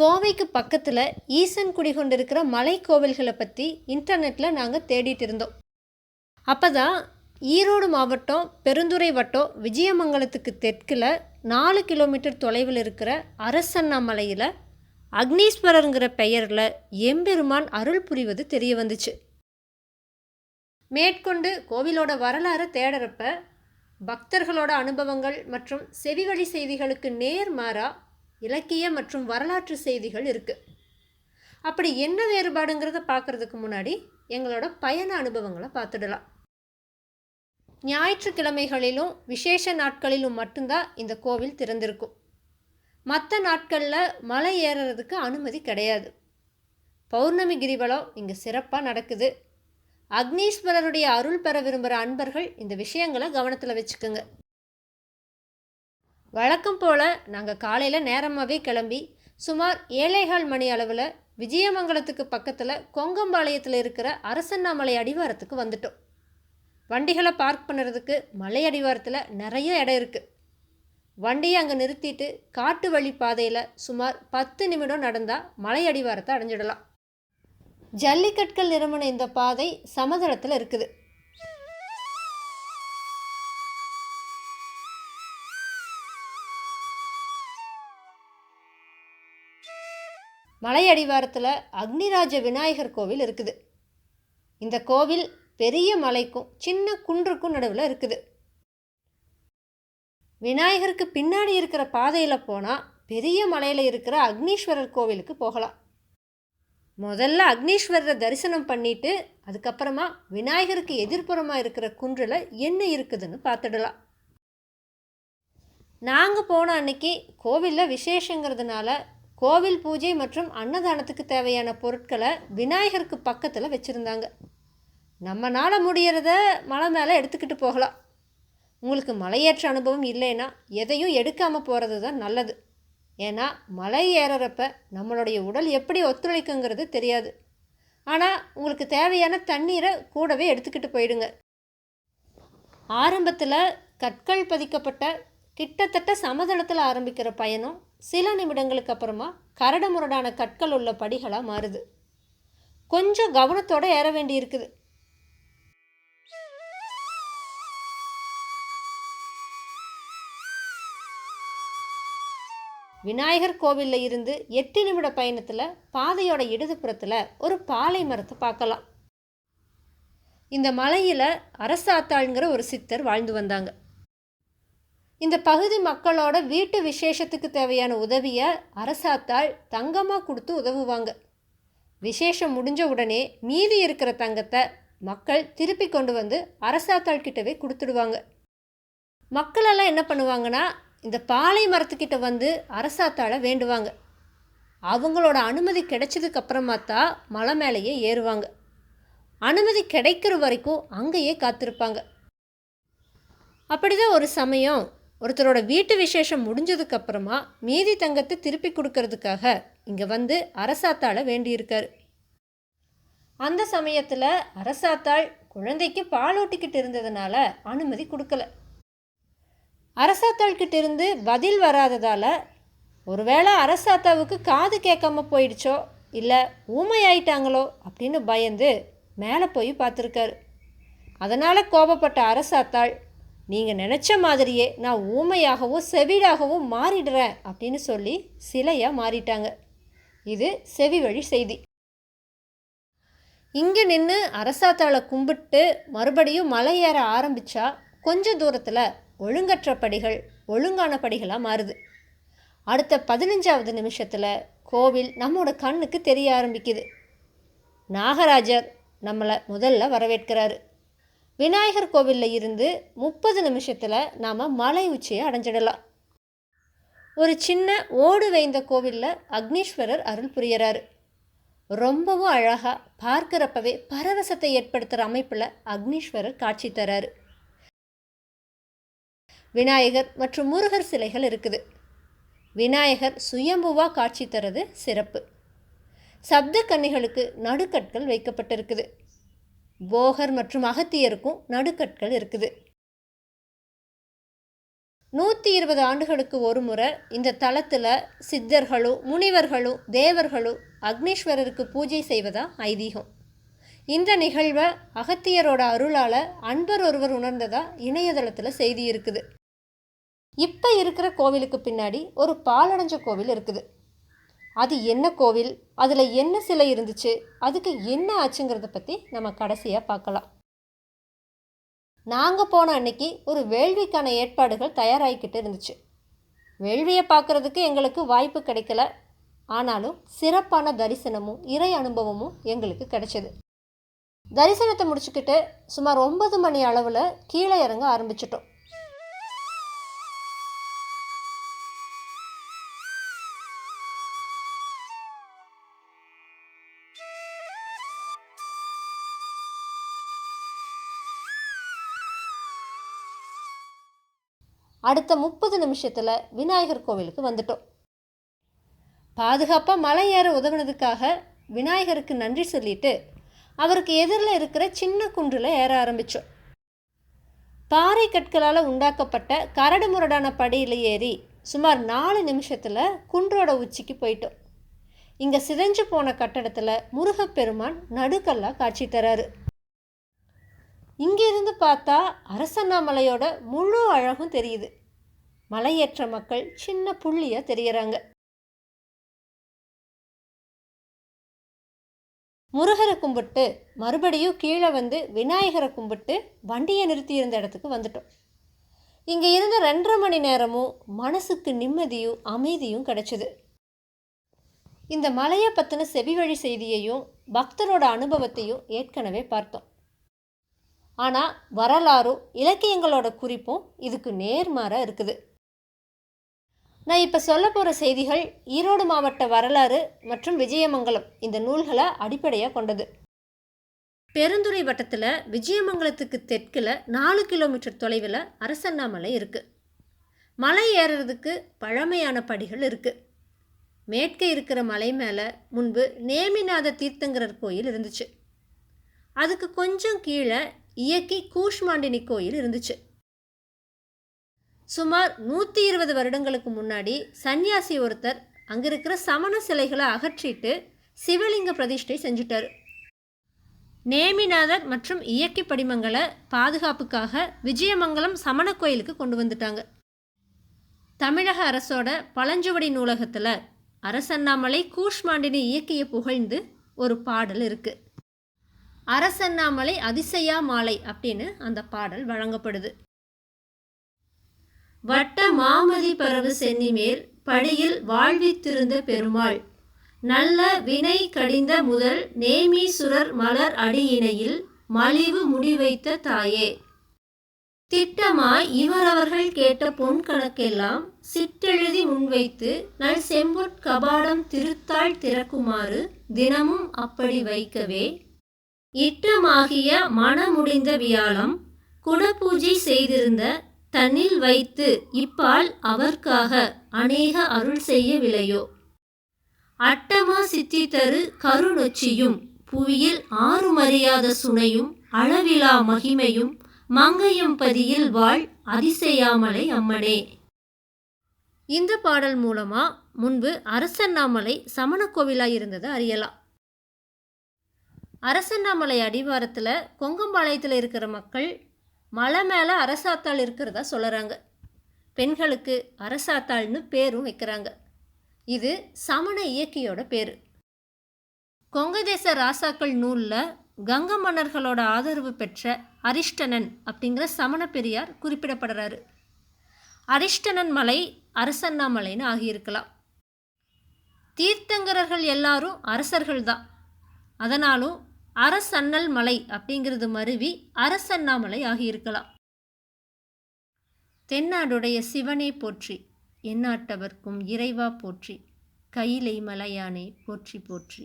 கோவைக்கு பக்கத்தில் ஈசன் குடிகொண்டிருக்கிற மலை கோவில்களை பற்றி இன்டர்நெட்டில் நாங்கள் தேடிட்டு இருந்தோம். அப்போ தான் ஈரோடு மாவட்டம் பெருந்துறை வட்டம் விஜயமங்கலத்துக்கு தெற்கில் நாலு கிலோமீட்டர் தொலைவில் இருக்கிற அரசண்ணாமலையில் அக்னீஸ்வரருங்கிற பெயரில் எம்பெருமான் அருள் புரிவது தெரிய வந்துச்சு. மேற்கொண்டு கோவிலோட வரலாறை தேடுறப்ப பக்தர்களோட அனுபவங்கள் மற்றும் செவிவழி செய்திகளுக்கு நேர்மாறா இலக்கிய மற்றும் வரலாற்று செய்திகள் இருக்குது அப்படி என்ன வேறுபாடுங்கிறத பார்க்குறதுக்கு முன்னாடி எங்களோட பயண அனுபவங்களை பார்த்துடலாம். ஞாயிற்றுக்கிழமைகளிலும் விசேஷ நாட்களிலும் மட்டும்தான் இந்த கோவில் திறந்திருக்கும். மற்ற நாட்களில் மலை ஏறுறதுக்கு அனுமதி கிடையாது. பௌர்ணமி கிரிவலம் இங்கே சிறப்பாக நடக்குது. அக்னீஸ்வரருடைய அருள் பெற விரும்புகிற அன்பர்கள் இந்த விஷயங்களை கவனத்தில் வச்சுக்கோங்க. வழக்கம் போல் நாங்கள் காலையில் நேரமாகவே கிளம்பி சுமார் ஏழைகால் மணி அளவில் விஜயமங்கலத்துக்கு பக்கத்தில் கொங்கம்பாளையத்தில் இருக்கிற அரசண்ணாமலை அடிவாரத்துக்கு வந்துட்டோம். வண்டிகளை பார்க் பண்ணுறதுக்கு மலை அடிவாரத்தில் நிறைய இடம் இருக்குது வண்டியை அங்கே நிறுத்திட்டு காட்டு வழி பாதையில் சுமார் பத்து நிமிடம் நடந்தால் மலை அடிவாரத்தை அடைஞ்சிடலாம். ஜல்லிக்கற்கள் நிறுவன இந்த பாதை சமதளத்தில் இருக்குது. மலை அடிவாரத்தில் அக்னிராஜ விநாயகர் கோவில் இருக்குது. இந்த கோவில் பெரிய மலைக்கும் சின்ன குன்றுக்கும் நடுவில் இருக்குது. விநாயகருக்கு பின்னாடி இருக்கிற பாதையில் போனால் பெரிய மலையில் இருக்கிற அக்னீஸ்வரர் கோவிலுக்கு போகலாம். முதல்ல அக்னீஸ்வரரை தரிசனம் பண்ணிட்டு அதுக்கப்புறமா விநாயகருக்கு எதிர்ப்புறமாக இருக்கிற குன்றில் என்ன இருக்குதுன்னு பார்த்துடலாம். நாங்கள் போன அன்னைக்கு கோவிலில் விசேஷங்கிறதுனால கோவில் பூஜை மற்றும் அன்னதானத்துக்கு தேவையான பொருட்களை விநாயகருக்கு பக்கத்தில் வச்சுருந்தாங்க. நம்மளால் முடிகிறத மலை மேலே எடுத்துக்கிட்டு போகலாம். உங்களுக்கு மலையேற்ற அனுபவம் இல்லைன்னா எதையும் எடுக்காமல் போகிறது தான் நல்லது. ஏன்னா மலை ஏறுறப்ப நம்மளுடைய உடல் எப்படி ஒத்துழைக்குங்கிறது தெரியாது. ஆனால் உங்களுக்கு தேவையான தண்ணீரை கூடவே எடுத்துக்கிட்டு போயிடுங்க. ஆரம்பத்தில் கற்கள் பதிக்கப்பட்ட கிட்டத்தட்ட சமதளத்தில் ஆரம்பிக்கிற பயணம் சில நிமிடங்களுக்கு அப்புறமா கரடுமுரடான கற்கள் உள்ள படிகளாக மாறுது. கொஞ்சம் கவனத்தோடு ஏற வேண்டி இருக்குது விநாயகர் கோவிலில் இருந்து எட்டு நிமிட பயணத்தில் பாதையோட இடதுபுறத்தில் ஒரு பாலை மரத்தை பார்க்கலாம் இந்த மலையில் அரசாத்தாளுங்கிற ஒரு சித்தர் வாழ்ந்து வந்தாங்க. இந்த பகுதி மக்களோட வீட்டு விசேஷத்துக்கு தேவையான உதவியை அரசாத்தாள் தங்கமாக கொடுத்து உதவுவாங்க. விசேஷம் முடிஞ்ச உடனே மீதி இருக்கிற தங்கத்தை மக்கள் திருப்பி கொண்டு வந்து அரசாத்தாள் கிட்டவே கொடுத்துடுவாங்க. மக்களெல்லாம் என்ன பண்ணுவாங்கன்னா இந்த பாலை மரத்துக்கிட்ட வந்து அரசாத்தாளை வேண்டுவாங்க. அவங்களோட அனுமதி கிடைச்சதுக்கு அப்புறமா தான் மலை மேலேயே ஏறுவாங்க. அனுமதி கிடைக்கிற வரைக்கும் அங்கேயே காத்திருப்பாங்க. அப்படிதான் ஒரு சமயம் ஒருத்தரோட வீட்டு விசேஷம் முடிஞ்சதுக்கு அப்புறமா மீதி தங்கத்தை திருப்பி கொடுக்கறதுக்காக இங்கே வந்து அரசாத்தாளை வேண்டியிருக்கார். அந்த சமயத்தில் அரசாத்தாள் குழந்தைக்கு பாலூட்டிக்கிட்டு இருந்ததுனால அனுமதி கொடுக்கல. அரசாத்தாள்கிட்ட இருந்து பதில் வராததால் ஒருவேளை அரசாத்தாவுக்கு காது கேட்காம போயிடுச்சோ இல்லை ஊமையாயிட்டாங்களோ அப்படின்னு பயந்து மேலே போய் பார்த்துருக்காரு. அதனால் கோபப்பட்ட அரசாத்தாள் நீங்கள் நினச்ச மாதிரியே நான் ஊமையாகவும் செவிடாகவும் மாறிடுறேன் அப்படின்னு சொல்லி சிலையாக மாறிட்டாங்க. இது செவி வழி செய்தி. இங்கே நின்று அரசாத்தாளை கும்பிட்டு மறுபடியும் மலை ஏற ஆரம்பித்தா கொஞ்ச தூரத்தில் ஒழுங்கற்ற படிகள் ஒழுங்கான படிகளாக மாறுது. அடுத்த பதினஞ்சாவது நிமிஷத்தில் கோவில் நம்மோட கண்ணுக்கு தெரிய ஆரம்பிக்குது. நாகராஜர் நம்மளை முதல்ல வரவேற்கிறாரு. விநாயகர் கோவிலில் இருந்து முப்பது நிமிஷத்தில் நாம் மலை உச்சியை அடைஞ்சிடலாம். ஒரு சின்ன ஓடு வைந்த கோவிலில் அக்னீஸ்வரர் அருள் புரியறாரு. ரொம்பவும் அழகாக பார்க்குறப்பவே பரவசத்தை ஏற்படுத்துகிற அமைப்பில் அக்னீஸ்வரர் காட்சி தராரு. விநாயகர் மற்றும் முருகர் சிலைகள் இருக்குது. விநாயகர் சுயம்புவாக காட்சி தரது சிறப்பு. சப்த கன்னிகளுக்கு நடுக்கற்கள் வைக்கப்பட்டிருக்குது. போகர் மற்றும் அகத்தியருக்கும் நடுக்கற்கள் இருக்குது. நூற்றி இருபது ஆண்டுகளுக்கு ஒரு முறை இந்த தளத்தில் சித்தர்களும் முனிவர்களும் தேவர்களும் அக்னீஸ்வரருக்கு பூஜை செய்வதா ஐதீகம். இந்த நிகழ்வை அகத்தியரோட அருளால் அன்பர் ஒருவர் உணர்ந்ததா இணையதளத்தில் செய்தி இருக்குது. இப்போ இருக்கிற கோவிலுக்கு பின்னாடி ஒரு பாலடைஞ்ச கோவில் இருக்குது. அது என்ன கோவில்? அதில் என்ன சிலை இருந்துச்சு? அதுக்கு என்ன ஆச்சுங்கிறத பற்றி நம்ம கடைசியாக பார்க்கலாம். நாங்கள் போன அன்னைக்கு ஒரு வேள்விக்கான ஏற்பாடுகள் தயாராகிக்கிட்டு இருந்துச்சு. வேள்வியை பார்க்குறதுக்கு எங்களுக்கு வாய்ப்பு கிடைக்கல. ஆனாலும் சிறப்பான தரிசனமும் இறை அனுபவமும் எங்களுக்கு கிடைச்சது. தரிசனத்தை முடிச்சுக்கிட்டு சுமார் ஒன்பது மணி அளவில் கீழே இறங்க ஆரம்பிச்சிட்டோம். அடுத்த முப்பது நிமிஷத்தில் விநாயகர் கோவிலுக்கு வந்துட்டோம். பாதுகாப்பாக மலை ஏற உதவுனதுக்காக விநாயகருக்கு நன்றி சொல்லிட்டு அவருக்கு எதிரில் இருக்கிற சின்ன குன்றில் ஏற ஆரம்பித்தோம் பாறை கற்களால் உண்டாக்கப்பட்ட கரடு முரடான படியில் ஏறி சுமார் நாலு நிமிஷத்தில் குன்றோட உச்சிக்கு போயிட்டோம். இங்கே சிதைஞ்சு போன கட்டடத்தில் முருகப்பெருமான் நடுக்கல்லாக காட்சி தராரு. இங்கிருந்து பார்த்தா அரசண்ணாமலையோட முழு அழகும் தெரியுது. மலையேற்ற மக்கள் சின்ன புள்ளியாக தெரிகிறாங்க முருகரை கும்பிட்டு மறுபடியும் கீழே வந்து விநாயகரை கும்பிட்டு வண்டியை நிறுத்தி இருந்த இடத்துக்கு வந்துட்டோம். இங்கே இருந்த ரெண்டரை மணி நேரமும் மனசுக்கு நிம்மதியும் அமைதியும் கிடைச்சிது. இந்த மலையை பற்றின செவி வழி செய்தியையும் பக்தரோட அனுபவத்தையும் ஏற்கனவே பார்த்தோம். ஆனால் வரலாறும் இலக்கியங்களோட குறிப்பும் இதுக்கு நேர்மாறாக இருக்குது. நான் இப்போ சொல்ல போகிற செய்திகள் ஈரோடு மாவட்ட வரலாறு மற்றும் விஜயமங்கலம் இந்த நூல்களை அடிப்படையாக கொண்டது. பெருந்துறை வட்டத்தில் விஜயமங்கலத்துக்கு தெற்கில் நாலு கிலோமீட்டர் தொலைவில் அரசண்ணாமலை இருக்குது மலை ஏறுறதுக்கு பழமையான படிகள் இருக்குது மேற்கே இருக்கிற மலை மேலே முன்பு நேமிநாத தீர்த்தங்கரர் கோயில் இருந்துச்சு. அதுக்கு கொஞ்சம் கீழே இயக்கி கூஷ்மாண்டினி கோயில் இருந்துச்சு. சுமார் நூற்றி இருபது வருடங்களுக்கு முன்னாடி சன்னியாசி ஒருத்தர் அங்கே இருக்கிற சமண சிலைகளை அகற்றிட்டு சிவலிங்க பிரதிஷ்டை செஞ்சுட்டார். நேமிநாதர் மற்றும் இயக்கி படிமங்களை பாதுகாப்புக்காக விஜயமங்கலம் சமண கோயிலுக்கு கொண்டு வந்துட்டாங்க. தமிழக அரசோட பழஞ்சுவடி நூலகத்தில் அரசண்ணாமலை கூஷ்மாண்டினி இயக்கிய புகழ்ந்து ஒரு பாடல் இருக்குது அரசண்ணாமலை அதிசயா மாலை அப்படின்னு அந்த பாடல் வழங்கப்படுது. வட்ட மாமதி பரவு சென்னிமேல் படியில் வாழ்வித்திருந்த பெருமாள். நல்ல வினை கடிந்த முதல் நேமீசுரர் மலர் அடியினையில் மலிவு முடிவைத்த தாயே. திட்டமாய் இவரவர்கள் கேட்ட பொன் கணக்கெல்லாம் சிற்றெழுதி முன்வைத்து நல் செம்பொற் கபாடம் திருத்தாள் திறக்குமாறு தினமும் அப்படி வைக்கவே இட்டமாகிய மனமுடிந்த வியாழம் குடபூஜை செய்திருந்த தன்னில் வைத்து இப்பால் அவர்க்காக அநேக அருள் செய்யவில்லையோ அட்டமா சித்தி தரு கருணொச்சியும் புவியில் ஆறுமறியாத சுனையும் அளவிலா மகிமையும் மங்கையும் பதியில் வாழ் அதிசயாமலை அம்மனே. இந்த பாடல் மூலமா முன்பு அரசண்ணாமலை சமண கோவிலாக இருந்ததை அறியலாம். அரசண்ணாமலை அடிவாரத்தில் கொங்கம்பாளையத்தில் இருக்கிற மக்கள் மலை மேலே அரசாத்தாள் இருக்கிறதா சொல்கிறாங்க பெண்களுக்கு அரசாத்தாள்னு பேரும் வைக்கிறாங்க. இது சமண இயக்கியோட பேர். கொங்கதேச ராசாக்கள் நூலில் கங்க மன்னர்களோட ஆதரவு பெற்ற அரிஷ்டனன் அப்படிங்கிற சமண பெரியார் குறிப்பிடப்படுறாரு. அரிஷ்டனன் மலை அரசண்ணாமலைன்னு ஆகியிருக்கலாம். தீர்த்தங்கரர்கள் எல்லாரும் அரசர்கள் தான் அதனாலும் அரசன்னல் மலை அப்படிங்கிறது மருவி அரசண்ணாமலை ஆகியிருக்கலாம். தென்னாடுடைய சிவனே போற்றி எந்நாட்டவர்க்கும் இறைவா போற்றி கையிலை மலையானே போற்றி போற்றி.